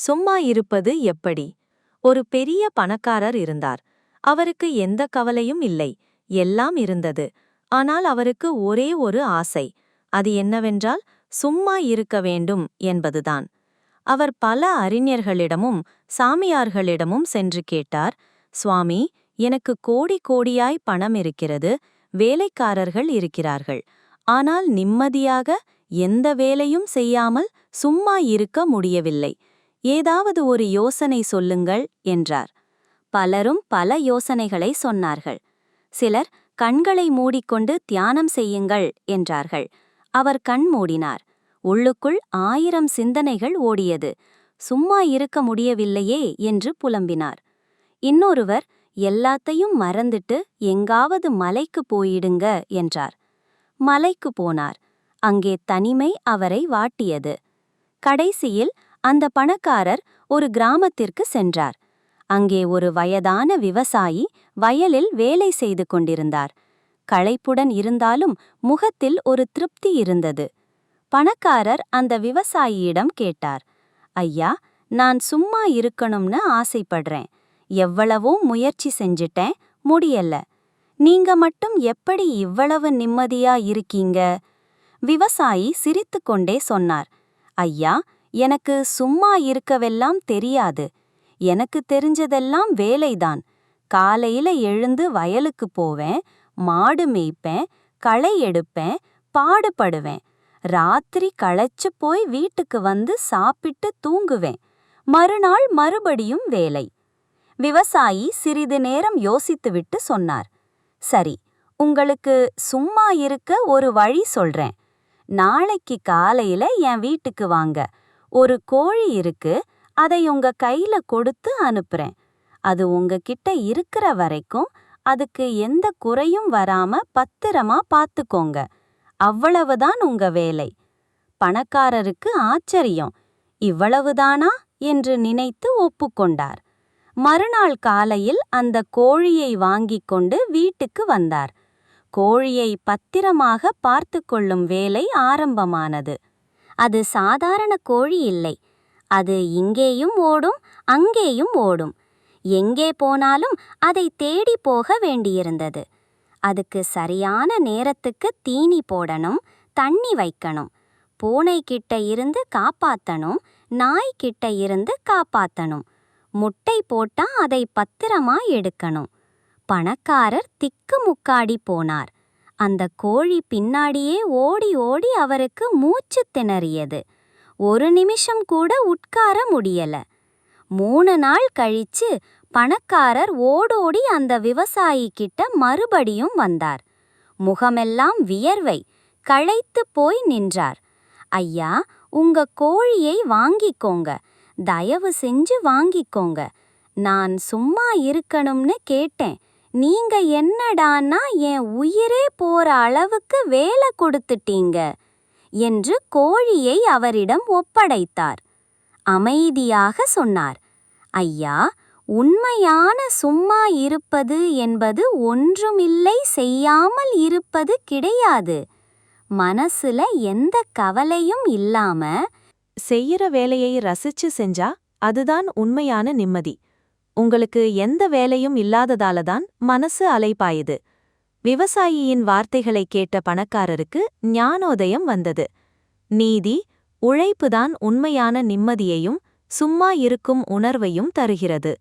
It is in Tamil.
சும்மா இருப்பது எப்படி? ஒரு பெரிய பணக்காரர் இருந்தார். அவருக்கு எந்த கவலையும் இல்லை. எல்லாம் இருந்தது. ஆனால் அவருக்கு ஒரே ஒரு ஆசை. அது என்னவென்றால் சும்மா இருக்க வேண்டும் என்பதுதான். அவர் பல அறிஞர்களிடமும் சாமியார்களிடமும் சென்று கேட்டார் சுவாமி எனக்கு கோடி கோடியாய் பணம் இருக்கிறது. வேலைக்காரர்கள் இருக்கிறார்கள். ஆனால் நிம்மதியாக எந்த வேலையும் செய்யாமல் சும்மா இருக்க முடியவில்லை. ஏதாவது ஒரு யோசனை சொல்லுங்கள் என்றார். பலரும் பல யோசனைகளை சொன்னார்கள். சிலர் கண்களை மூடிக்கொண்டு தியானம் செய்யுங்கள் என்றார்கள். அவர் கண் மூடினார். உள்ளுக்குள் ஆயிரம் சிந்தனைகள் ஓடியது. சும்மா இருக்க முடியவில்லையே என்று புலம்பினார். இன்னொருவர் எல்லாத்தையும் மறந்துட்டு எங்காவது மலைக்கு போயிடுங்க என்றார். மலைக்கு போனார். அங்கே தனிமை அவரை வாட்டியது. கடைசியில் அந்த பணக்காரர் ஒரு கிராமத்திற்கு சென்றார். அங்கே ஒரு வயதான விவசாயி வயலில் வேலை செய்து கொண்டிருந்தார். களைப்புடன் இருந்தாலும் முகத்தில் ஒரு திருப்தி இருந்தது. பணக்காரர் அந்த விவசாயியிடம் கேட்டார் ஐயா நான் சும்மா இருக்கணும்னு ஆசைப்படுறேன். எவ்வளவோ முயற்சி செஞ்சிட்டேன் முடியல. நீங்க மட்டும் எப்படி இவ்வளவு நிம்மதியா இருக்கீங்க? விவசாயி சிரித்துக்கொண்டே சொன்னார் ஐயா எனக்கு சும்மா இருக்கவெல்லாம் தெரியாது. எனக்கு தெரிஞ்சதெல்லாம் வேலைதான். காலையில எழுந்து வயலுக்கு போவேன் மாடு மேய்ப்பேன் களை எடுப்பேன் பாடுபடுவேன். ராத்திரி களைச்சு போய் வீட்டுக்கு வந்து சாப்பிட்டு தூங்குவேன். மறுநாள் மறுபடியும் வேலை. விவசாயி சிறிது நேரம் யோசித்துவிட்டு சொன்னார். சரி உங்களுக்கு சும்மா இருக்க ஒரு வழி சொல்றேன். நாளைக்கு காலையில என் வீட்டுக்கு வாங்க. ஒரு கோழி இருக்கு அதை உங்க கையில கொடுத்து அனுப்புறேன். அது உங்ககிட்ட இருக்கிற வரைக்கும் அதுக்கு எந்த குறையும் வராம பத்திரமா பார்த்துக்கோங்க அவ்வளவுதான் உங்க வேலை. பணக்காரருக்கு ஆச்சரியம். இவ்வளவுதானா என்று நினைத்து ஒப்புக்கொண்டார். மறுநாள் காலையில் அந்த கோழியை வாங்கிக் கொண்டு வீட்டுக்கு வந்தார். கோழியை பத்திரமாக பார்த்து கொள்ளும் வேலை ஆரம்பமானது. அது சாதாரண கோழி இல்லை. அது இங்கேயும் ஓடும் அங்கேயும் ஓடும். எங்கே போனாலும் அதை தேடி போக வேண்டியிருந்தது. அதுக்கு சரியான நேரத்துக்கு தீனி போடணும் தண்ணி வைக்கணும். பூனை கிட்ட இருந்து காப்பாத்தணும் நாய் கிட்ட இருந்து காப்பாத்தணும். முட்டை போட்டா அதை பத்திரமா எடுக்கணும். பணக்காரர் திக்கு முக்காடி போனார். அந்த கோழி பின்னாடியே ஓடி ஓடி அவருக்கு மூச்சு திணறியது. ஒரு நிமிஷம் கூட உட்கார முடியல. மூணு நாள் கழிச்சு பணக்காரர் ஓடோடி அந்த விவசாயி கிட்ட மறுபடியும் வந்தார். முகமெல்லாம் வியர்வை களைத்து போய் நின்றார். ஐயா உங்க கோழியை வாங்கிக்கோங்க. தயவு செஞ்சு வாங்கிக்கோங்க. நான் சும்மா இருக்கணும்னு கேட்டேன். நீங்க என்னடான்னா என் உயிரே போற அளவுக்கு வேலை கொடுத்துட்டீங்க என்று கோழியை அவரிடம் ஒப்படைத்தார். அமைதியாக சொன்னார். ஐயா உண்மையான சும்மா இருப்பது என்பது ஒன்றுமில்லை செய்யாமல் இருப்பது கிடையாது. மனசுல எந்த கவலையும் இல்லாம செய்யற வேலையை ரசிச்சு செஞ்சா அதுதான் உண்மையான நிம்மதி. உங்களுக்கு எந்த வேலையும் இல்லாததால தான் மனசு அலைப்பாயுது. விவசாயியின் வார்த்தைகளை கேட்ட பணக்காரருக்கு ஞானோதயம் வந்தது. நீதி உழைப்புதான் உண்மையான நிம்மதியையும் சும்மா இருக்கும் உணர்வையும் தருகிறது.